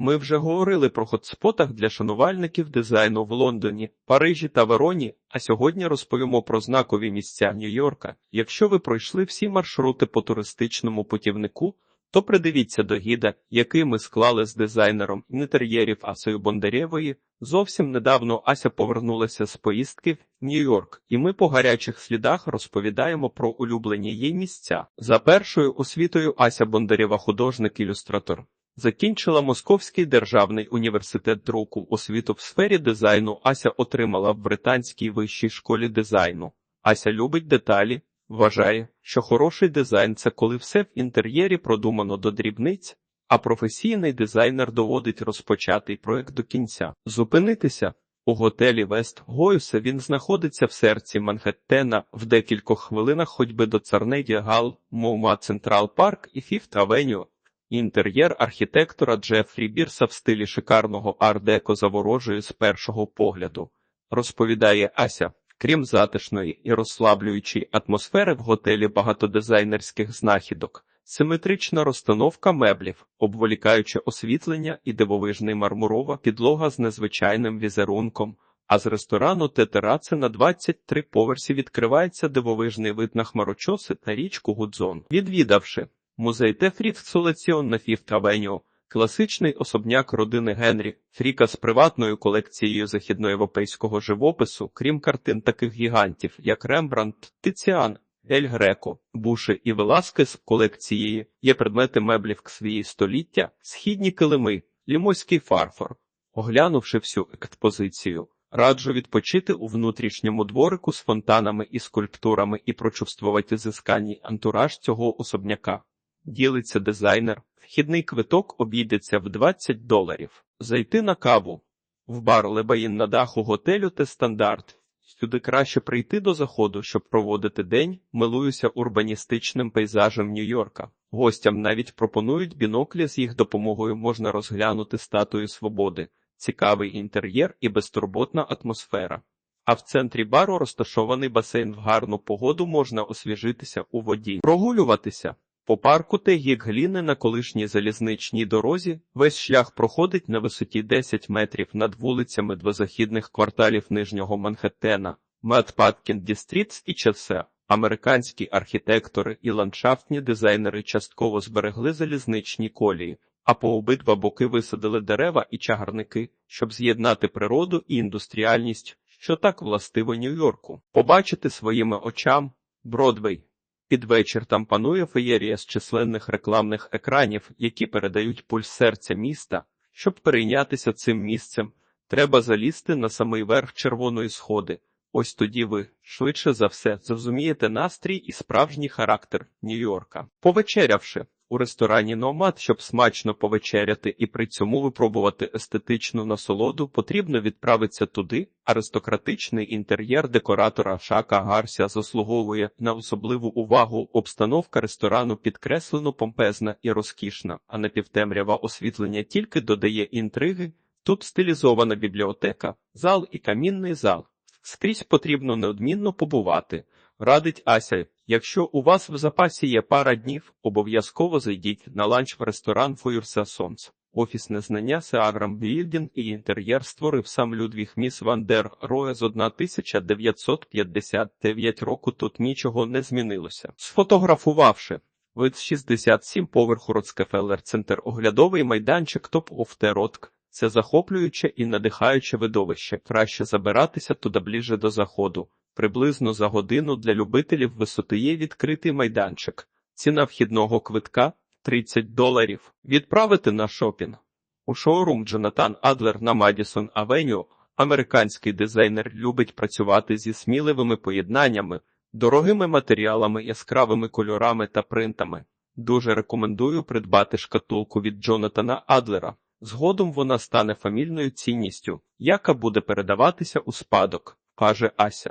Ми вже говорили про хотспотах для шанувальників дизайну в Лондоні, Парижі та Вероні, а сьогодні розповімо про знакові місця Нью-Йорка. Якщо ви пройшли всі маршрути по туристичному путівнику, то придивіться до гіда, який ми склали з дизайнером інтер'єрів Асою Бондарєвої. Зовсім недавно Ася повернулася з поїздки в Нью-Йорк, і ми по гарячих слідах розповідаємо про улюблені їй місця. За першою освітою Ася Бондарєва художник-ілюстратор. Закінчила Московський державний університет друку освіту в сфері дизайну. Ася отримала в британській вищій школі дизайну. Ася любить деталі, вважає, що хороший дизайн це коли все в інтер'єрі продумано до дрібниць, а професійний дизайнер доводить розпочатий проект до кінця. Зупинитися у готелі Вест Гойуса він знаходиться в серці Манхеттена в декількох хвилинах ходьби до Царнеді Гал, Моума Централ Парк і Фіфт Авеню. Інтер'єр архітектора Джефрі Бірса в стилі шикарного ар-деко заворожує з першого погляду, розповідає Ася. Крім затишної і розслаблюючої атмосфери в готелі багатодизайнерських знахідок, симетрична розстановка меблів, обволікаюче освітлення і дивовижний мармурова підлога з незвичайним візерунком. А з ресторану те тераси на 23 поверсі відкривається дивовижний вид на хмарочоси та річку Гудзон. Відвідавши Музей Тефріт Солекціон на Фіфт Авеню, класичний особняк родини Генрі, Фріка з приватною колекцією західноєвропейського живопису, крім картин таких гігантів, як Рембрандт, Тиціан, Ель Греко, Буши і Веласкес колекцією є предмети меблів ксвії століття, східні килими, лімойський фарфор. Оглянувши всю експозицію, раджу відпочити у внутрішньому дворику з фонтанами і скульптурами і прочувствувати зисканній антураж цього особняка. Ділиться дизайнер. Вхідний квиток обійдеться в 20 доларів. Зайти на каву. В бар Лебаїн на даху готелю те стандарт. Сюди краще прийти до заходу, щоб проводити день, милуюся урбаністичним пейзажем Нью-Йорка. Гостям навіть пропонують біноклі, з їх допомогою можна розглянути статую свободи, цікавий інтер'єр і безтурботна атмосфера. А в центрі бару розташований басейн в гарну погоду можна освіжитися у воді, прогулюватися. По парку Тегік Гліни на колишній залізничній дорозі весь шлях проходить на висоті 10 метрів над вулицями двозахідних кварталів Нижнього Манхеттена, Метпаткін Дістрітс і Часе. Американські архітектори і ландшафтні дизайнери частково зберегли залізничні колії, а по обидва боки висадили дерева і чагарники, щоб з'єднати природу і індустріальність, що так властиво Нью-Йорку. Побачити своїми очам Бродвей. Під вечір там панує феєрія з численних рекламних екранів, які передають пульс серця міста. Щоб перейнятися цим місцем, треба залізти на самий верх червоної сходи. Ось тоді ви, швидше за все, зрозумієте настрій і справжній характер Нью-Йорка. Повечерявши у ресторані Номад, щоб смачно повечеряти і при цьому випробувати естетичну насолоду, потрібно відправитися туди. Аристократичний інтер'єр декоратора Шака Гарсія заслуговує на особливу увагу. Обстановка ресторану підкреслено помпезна і розкішна, а напівтемрява освітлення тільки додає інтриги. Тут стилізована бібліотека, зал і камінний зал. Скрізь потрібно неодмінно побувати. Радить Ася, якщо у вас в запасі є пара днів, обов'язково зайдіть на ланч в ресторан Фойурса Сонц. Офісне знання Сеаграм Білдін і інтер'єр створив сам Людвіг Міс Ван дер Роє з 1959 року тут нічого не змінилося. Сфотографувавши вид з 67 поверху Роцкефеллер Центр оглядовий майданчик Топ оф Теротк. Це захоплююче і надихаюче видовище. Краще забиратися туди ближче до заходу. Приблизно за годину для любителів висоти є відкритий майданчик. Ціна вхідного квитка 30 доларів. Відправити на шопінг. У шоурум Джонатан Адлер на Мадісон Авеню американський дизайнер любить працювати зі сміливими поєднаннями, дорогими матеріалами, яскравими кольорами та принтами. Дуже рекомендую придбати шкатулку від Джонатана Адлера. Згодом вона стане фамільною цінністю, яка буде передаватися у спадок, каже Ася.